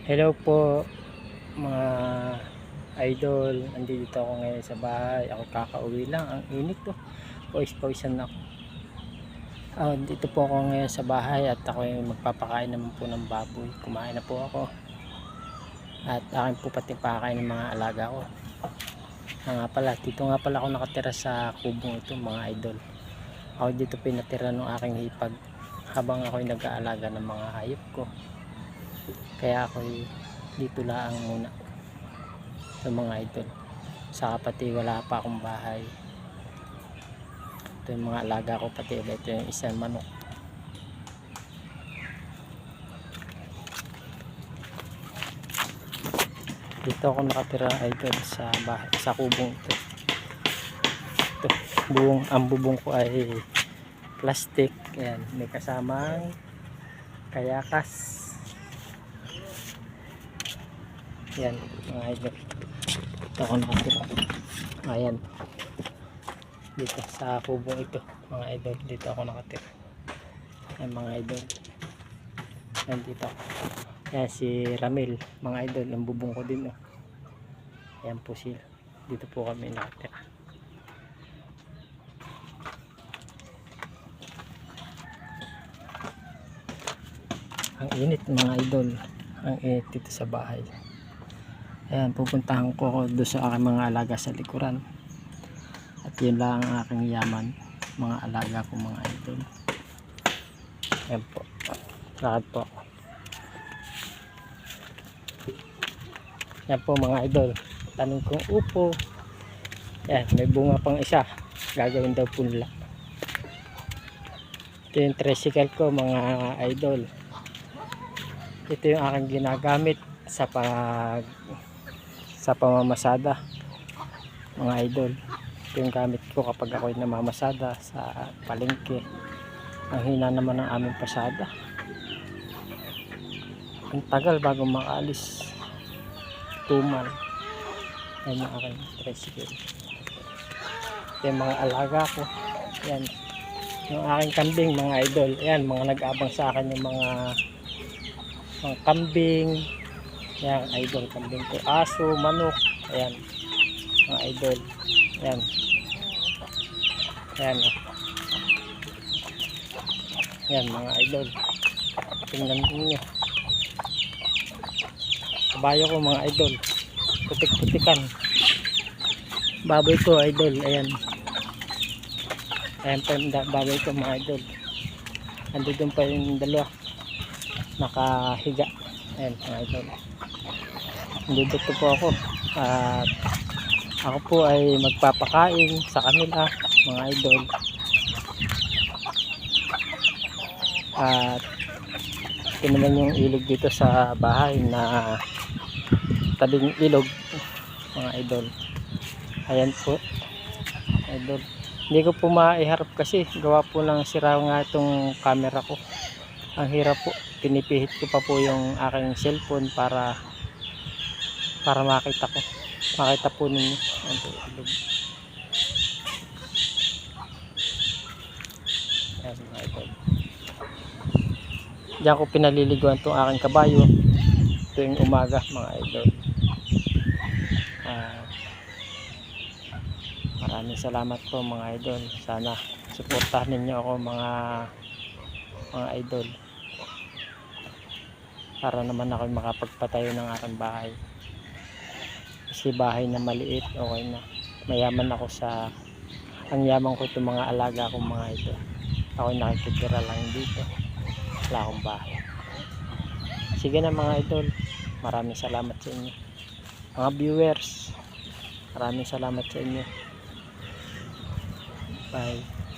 Hello po mga idol. Andito ako ngayon sa bahay. Ako kakauwi lang. Ang init to. Pawis pawisan ako. Ah, dito po ako ngayon sa bahay at ako ay magpapakain naman po ng baboy. Kumain na po ako. At akin po pati pakain ng mga alaga ko. Ah, nga pala, dito nga pala ako nakatira sa kubong ito mga idol. Ako dito pinatira ng aking hipag habang ako ay nag-aalaga ng mga hayop ko kaya ako dito lang muna sa mga idol. Sa pati wala pa akong bahay. Ito yung mga alaga ko pati ito yung isang manok. Dito ako nakatira idol sa bahay sa kubong ito. Ito buong ang bubong ko ay plastic. Yan may kasamang kayakas yan mga idol. Dito ako nakatira. Ayan. Dito sa kubong ito mga idol dito ako nakatira. Yan mga idol. Yan dito yan si Ramil mga idol ang bubong ko din oh. yan po sila dito po kami nakatira. Ang init mga idol. Ang init dito sa bahay ayan pupuntahan ko doon sa aking mga alaga sa likuran. At yun lang ang aking yaman mga alaga ko mga idol. Ayan po. Lakad po. Ako yan po mga idol. Tanong kong upo. Yan may bunga pang isa. Gagawin daw punla ito yung tricycle ko mga idol. Ito yung aking ginagamit sa pag sa pamamasada. Mga idol ito yung gamit ko kapag ako'y namamasada sa palengke. Ang hina naman ng aming pasada. Ang tagal bago makaalis. Tumal yan yung aking tricycle. Ito yung mga alaga ko. Yan. Yung aking kambing mga idol. Yan mga nag-abang sa akin yung mga mga kambing yan idol kambing ko. Aso manok ayan. Mga idol yan yan oh. yan mga idol. Tingnan niyo kabayo ko mga idol. Putik putikan baboy ko idol ayan. Ayan pa yung baboy ko mga idol. Andito pa yung dalawa. Nakahiga. Ayan mga idol dito po ako. At ako po ay magpapakain sa kanila mga idol. At ito naman yung ilog dito sa bahay na tabing ilog mga idol. Ayan po idol. Hindi ko po maiharap kasi gawa po ng sira nga itong camera ko. Ang hirap po pinipihit ko pa po yung aking cellphone para para makita ko makita po ninyo. Diyan ko pinaliliguan itong aking kabayo tuwing umaga mga idol. Ah, maraming salamat po mga idol. Sana suportahan ninyo ako mga mga idol para naman ako makapagpatayo ng aking bahay kasi bahay na maliit okay na. Mayaman ako sa ang yaman ko itong mga alaga kong mga ito. Ako nakikitira lang dito. Wala akong bahay. Sige na mga idol maraming salamat sa inyo. Mga viewers maraming salamat sa inyo. Bye